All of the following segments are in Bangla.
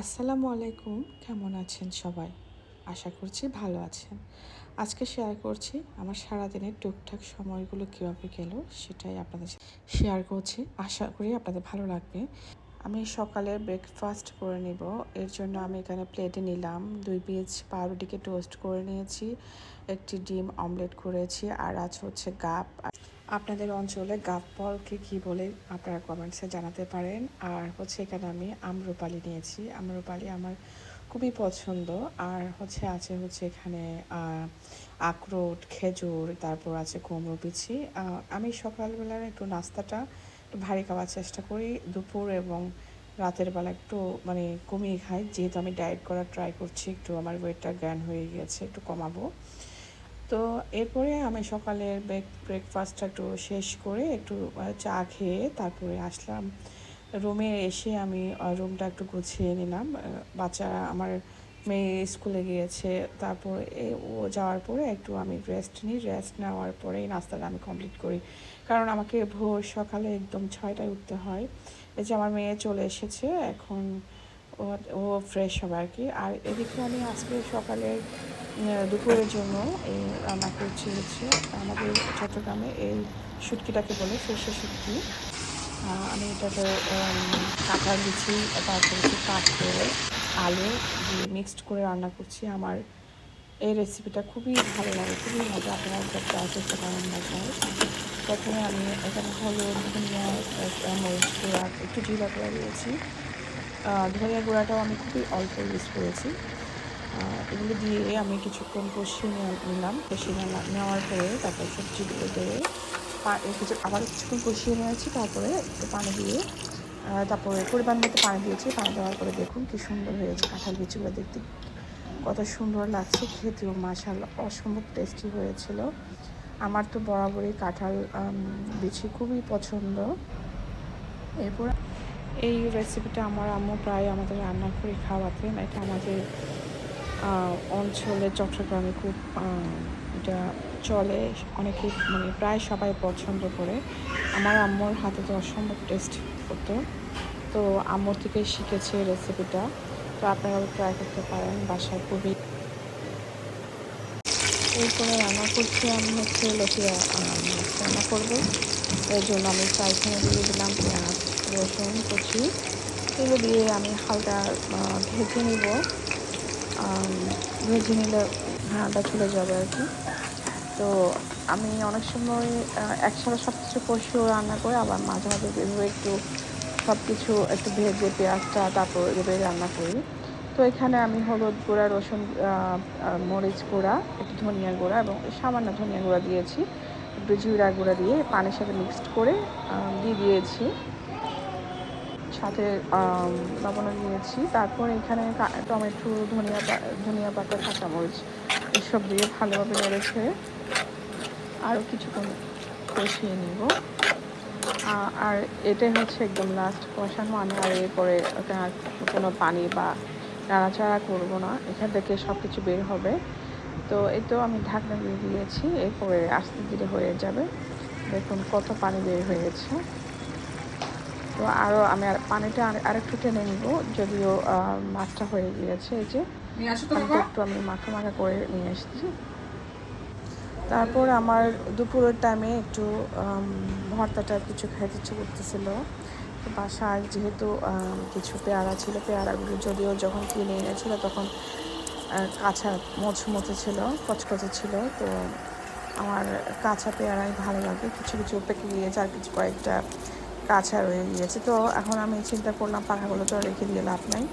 আসসালামু আলাইকুম। কেমন আছেন সবাই? আশা করছি ভালো আছেন। আজকে শেয়ার করছি আমার সারাদিনের টুকটাক সময়গুলো কীভাবে গেল সেটাই আপনাদের শেয়ার করছি। আশা করি আপনাদের ভালো লাগবে। আমি সকালে ব্রেকফাস্ট করে নিব। এর জন্য আমি এখানে প্লেটে নিলাম। দুই পিস পাউরুটিকে টোস্ট করে নিয়েছি, একটি ডিম অমলেট করেছি, আর আজ হচ্ছে গাপ। আপনাদের অঞ্চলে গাপ ফলকে কী বলে আপনারা কমেন্টসে জানাতে পারেন। আর হচ্ছে এখানে আমি আম্রপালি নিয়েছি। আম্রপালি আমার খুবই পছন্দ। আর হচ্ছে আছে হচ্ছে এখানে আখরোট, খেজুর, তারপর আছে কুমড়ো বিচি। আমি সকালবেলার একটু নাস্তাটা ভারী খাওয়ার চেষ্টা করি দুপুর এবং রাতের বেলা একটু মানে কমিয়ে খাই। যেহেতু আমি ডায়েট করার ট্রাই করছি, একটু আমার ওয়েটটা জ্ঞান হয়ে গেছে, একটু কমাবো। তো এরপরে আমি সকালের ব্রেক ব্রেকফাস্টটা একটু শেষ করে একটু চা খেয়ে তারপরে আসলাম। রুমে এসে আমি রুমটা একটু গুছিয়ে নিলাম। বাচ্চা আমার মেয়ে স্কুলে গিয়েছে, তারপর ও যাওয়ার পরে একটু আমি রেস্ট নিই। রেস্ট নেওয়ার পরেই নাস্তাটা আমি কমপ্লিট করি। কারণ আমাকে ভোর সকালে একদম ছয়টায় উঠতে হয়। এই যে আমার মেয়ে চলে এসেছে, এখন ও ফ্রেশ হবে আর কি। আর এদিকে আমি আজকে সকালে দুপুরের জন্য এই রান্না করছি হচ্ছে আমাদের চট্টগ্রামে এই শুটকিটাকে বলে সর্ষে শুটকি। আমি এটাতে কাঁচা দিচ্ছি, তারপর হচ্ছে কাঁকড়ে আলু দিয়ে মিক্সড করে রান্না করছি। আমার এই রেসিপিটা খুবই ভালো লাগে, খুবই মজা। আপনারা একটা ট্রাই করতে প্রথমে আমি এখানে হলুদ, ধনিয়া মরিচ গুঁড়া, একটু জিরা গুঁড়া দিয়েছি। ধনিয়া গুঁড়াটাও আমি খুবই অল্প ইউজ করেছি। এগুলো দিয়ে আমি কিছুক্ষণ কষিয়ে নিলাম। কষিয়ে নেওয়ার পরে তারপর সবজিগুলো দিয়ে কিছু আবার কিছুক্ষণ কষিয়ে নিয়েছি, তারপরে একটু পানি দিয়ে তারপরে পরিমাণ মতো পানি দিয়েছি, পানি দেওয়ার পরে দেখুন কি সুন্দর হয়েছে কাঁঠাল বিচিগুলো দেখতে। কত সুন্দর লাগছে খেতেও মাসাল অসম্ভব টেস্টি হয়েছিল। আমার তো বরাবরই কাঁঠাল বিচি খুবই পছন্দ। এরপর এই রেসিপিটা আমার আম্মু প্রায় আমাদের রান্না করে খাওয়াতেন। এটা আমাদের অঞ্চলে চট্টগ্রামে খুব এটা চলে অনেকে মানে প্রায় সবাই পছন্দ করে। আমার আম্মুর হাতে তো অসম্ভব টেস্ট হতো। তো আম্মুর থেকে শিখেছে রেসিপিটা তো আপনারাও ট্রাই করতে পারেন, বাসায় খুবই এরপরে রান্না করছি আমি হচ্ছে লটিয়া রান্না করব। এর জন্য আমি ফ্রাইখানে দিয়ে দিলাম, পেঁয়াজ, রসুন, কুচি। এগুলো দিয়ে আমি হালকা ভেজে নিব। ভেজে নিলে ঘাঁটা চলে যাবে আর কি। তো আমি অনেক সময় একসাথে সব কিছু কষিয়েও রান্না করে, আবার মাঝে মাঝে এভাবে একটু সব কিছু একটু ভেজে, পেঁয়াজটা, তারপর এভাবে রান্না করি। তো এখানে আমি হলুদ গুঁড়া, রসুন মরিচ গুঁড়া, একটু ধনিয়া গুঁড়া এবং সামান্য ধনিয়া গুঁড়া দিয়েছি। একটু জিরা গুঁড়া দিয়ে পানির সাথে মিক্সড করে দিয়ে দিয়েছি। সাথে লবণও দিয়েছি। তারপর এখানে টমেটো, ধনিয়া ধনিয়া পাতা, কাঁচামরিচ, এসব দিয়ে ভালোভাবে নেড়েছে আরও কিছুক্ষণ কষিয়ে নিব। আর এটাই হচ্ছে একদম লাস্ট কষানো। আমি আর এরপরে কোনো পানি বা নাড়াচাড়া করব না। এখান থেকে সব কিছু বের হবে। তো এই তো আমি ঢাকনা দিয়ে দিয়েছি। এরপরে আস্তে ধীরে হয়ে যাবে। দেখুন কত পানি বের হয়েছে। তো আরও আমি আর পানিটা আর আরেকটু টেনে নিব যদিও মাছটা হয়ে গিয়েছে। এই যে একটু আমি মাখা মাখা করে নিয়ে এসেছি। তারপর আমার দুপুরের টাইমে একটু ভর্তাটা কিছু খেতে ইচ্ছে করতেছিল। বাসায় যেহেতু কিছু পেয়ারা ছিল, পেয়ারাগুলো যদিও যখন কিনে এনেছিল তখন কাঁচা মচমচে ছিল, কচকচে ছিল। তো আমার কাঁচা পেয়ারাই ভালো লাগে। কিছু কিছু পেকে গিয়েছে আর কিছু কয়েকটা কাঁচা রয়ে গিয়েছে। তো এখন আমি চিন্তা করলাম, পাখাগুলো তো রেখে দিয়ে লাভ নাই।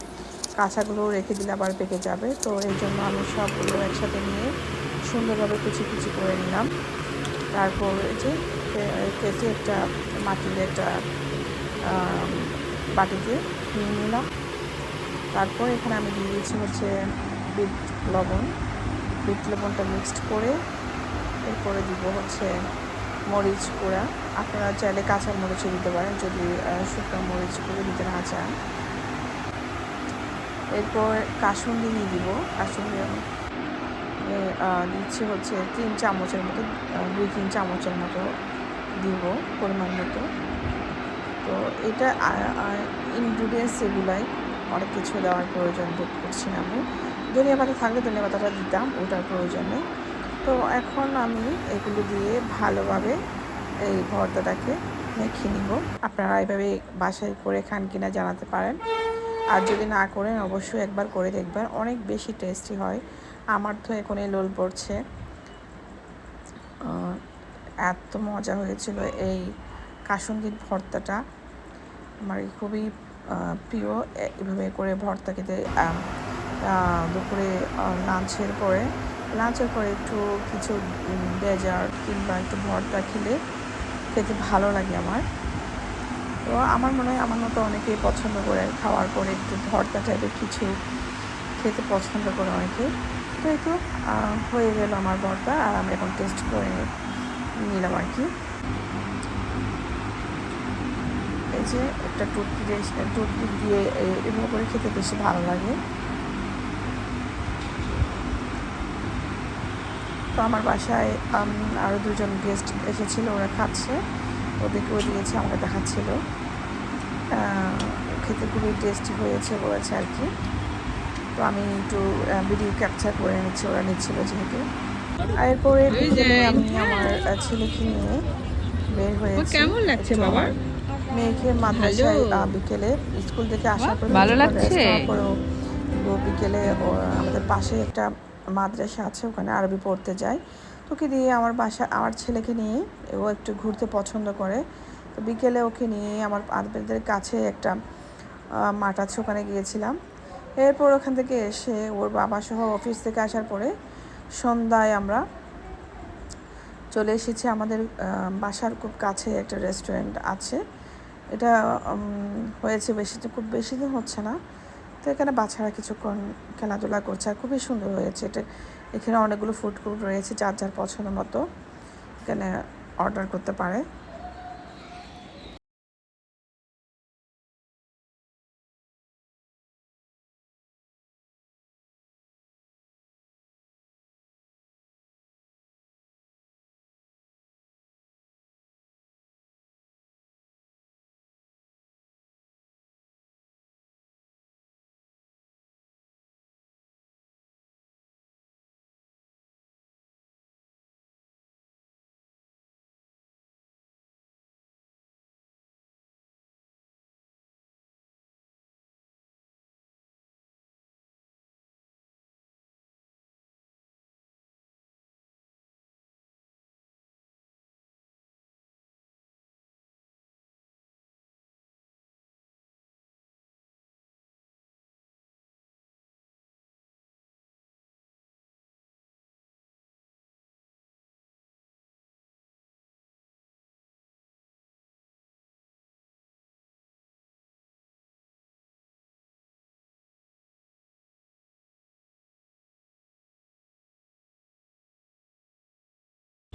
কাঁচাগুলো রেখে দিলে আবার পেকে যাবে। তো এই জন্য আমি সবগুলো একসাথে নিয়ে সুন্দরভাবে কুচি কুচি করে নিলাম। তারপর যে কেটে একটা মাটির একটা বাটিতে নিয়ে নিলাম। তারপর এখানে আমি দিয়ে দিয়েছি হচ্ছে বিট লবণ। বিট লবণটা মিক্সড করে এরপরে দিব হচ্ছে মরিচ গুঁড়া। আপনারা চাইলে কাঁচা মরিচও দিতে পারেন, যদি শুকনো মরিচ করে দিতে না চান। এরপর কাসুন্দি দিয়ে দিব। কাসুন্দি দিচ্ছি হচ্ছে তিন চামচের মতো দুই, তিন চামচের মতো দিব পরিমাণ মতো। তো এটা ইনগ্রিডিয়েন্টস এগুলাই অনেক কিছু দেওয়ার প্রয়োজন বোধ করছি না আমি। ধনিয়া পাতা থাকলে ধনিয়া পাতাটা দিতাম, ওটার প্রয়োজনে। তো এখন আমি এগুলো দিয়ে ভালোভাবে এই ভর্তাটাকে মেখে নিব। আপনারা এইভাবে বাসায় করে খান কিনা জানাতে পারেন। আর যদি না করেন, অবশ্যই একবার করে দেখবেন, অনেক বেশি টেস্টি হয়। আমার তো এখন এই লোল পড়ছে। এত মজা হয়েছিল এই কাসুন্দির ভর্তাটা। আমার খুবই প্রিয়। এভাবে করে ভর্তা খেতে দুপুরে লাঞ্চের পরে লাঞ্চের পরে একটু কিছু ডেজার্ট কিংবা একটু ভর্তা খেলে খেতে ভালো লাগে আমার। তো আমার মনে হয় আমার মতো অনেকেই পছন্দ করে খাওয়ার পরে একটু ভর্তা টাইপের কিছু খেতে পছন্দ করে অনেকে। তো? এই তো হয়ে গেল আমার ভর্তা আর আমি এখন টেস্ট করে নিলাম আর কি। এই যে একটা টুটকি দিয়ে টুটকি দিয়ে এ- এভাবে করে খেতে বেশি ভালো লাগে। তো আমার বাসায় আরও দুজন গেস্ট এসেছিল, ওরা খাচ্ছে। ওদেরকেও দিয়েছে আমাকে দেখাচ্ছিল। খেতে খুবই টেস্টি হয়েছে বলেছে আর কি। তো আমি একটু ভিডিও ক্যাপচার করে নিচ্ছি ওরা নিচ্ছিল যেহেতু। আর এরপরে আমি আমার ছেলেকে নিয়ে বের হয়েছি। কেমন লাগছে মেয়েকে মাদ্রাসায় বিকেলে স্কুল থেকে আসার পরে ভালো লাগছে? বিকেলে আমাদের পাশে একটা মাদ্রাসা আছে ওখানে আরবি পড়তে যায়। তোকে দিয়ে আমার বাসা আমার ছেলেকে নিয়ে ও একটু ঘুরতে পছন্দ করে। তো বিকেলে ওকে নিয়ে আমার আরবিদের কাছে একটা মাঠ আছে ওখানে গিয়েছিলাম। এরপর ওখান থেকে এসে ওর বাবা সহ অফিস থেকে আসার পরে সন্ধ্যায় আমরা চলে এসেছি আমাদের বাসার খুব কাছে একটা রেস্টুরেন্ট আছে। এটা হয়েছে বেশি তো খুব বেশি দিন হচ্ছে না। তো এখানে বাচ্চারা কিছুক্ষণ খেলাধুলা করছে আর খুবই সুন্দর হয়েছে। এটা, এখানে অনেকগুলো ফুড কোর্ট রয়েছে, যার যার পছন্দ মতো এখানে অর্ডার করতে পারে।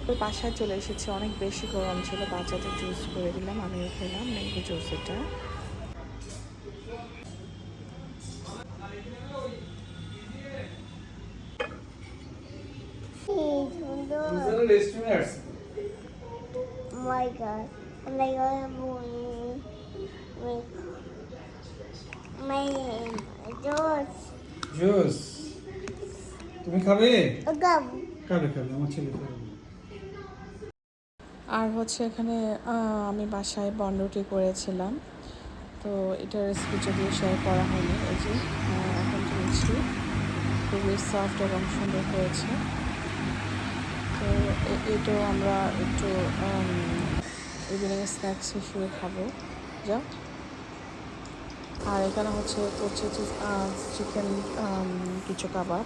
তো বাসায় চলে এসেছি। অনেক বেশি গরম ছিল বাচ্চাদের জুস করে দিলাম আমিও খেলাম ম্যাঙ্গো জুস এটা। জুস তুমি খাবে? খাবে খাবে আমার ছেলে খাবে। আর হচ্ছে এখানে আমি বাসায় বনরুটি করেছিলাম। তো এটা রেসিপি যদিও শেয়ার করা হয়নি, এই যে এখন চলছি খুবই সফট এবং সুন্দর হয়েছে। তো এটাও আমরা একটু ইভিনিং স্ন্যাক্স হিসেবে খাব। যা আর এখানে হচ্ছে করছে চিকেন কিছু কাবাব।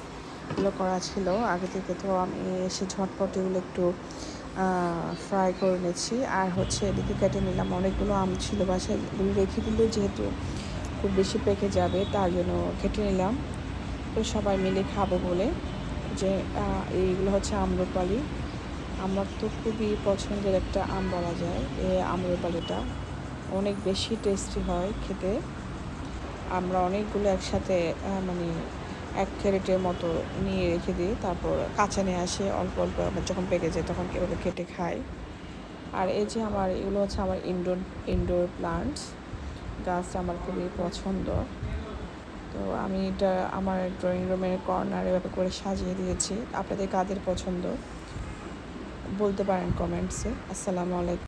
এগুলো করা ছিল আগে থেকে, তো আমি এসে ঝটপট এগুলো একটু ফ্রাই করে নিয়েছি আর হচ্ছে এদিকে কেটে নিলাম অনেকগুলো আম ছিল বাসায়। এগুলো রেখে দিলে যেহেতু খুব বেশি পেকে যাবে, তার জন্য কেটে নিলাম। তো সবাই মিলে খাব বলে। যে এইগুলো হচ্ছে আম্রপালি আমার তো খুবই পছন্দের একটা আম বলা যায় এই আম্রপালিটা অনেক বেশি টেস্টি হয় খেতে। আমরা অনেকগুলো একসাথে মানে এক ক্যারেটের মতো নিয়ে রেখে দিই, তারপর কাঁচা নিয়ে আসে, অল্প অল্প আবার যখন পেকে যায় তখন কীভাবে কেটে খাই। আর এই যে আমার, এগুলো হচ্ছে আমার ইনডোর ইনডোর প্লান্টস গাছটা আমার খুবই পছন্দ। তো আমি এটা আমার ড্রয়িং রুমের কর্নার এভাবে করে সাজিয়ে দিয়েছি। আপনাদের কাদের পছন্দ? বলতে পারেন কমেন্টসে আসসালামু আলাইকুম।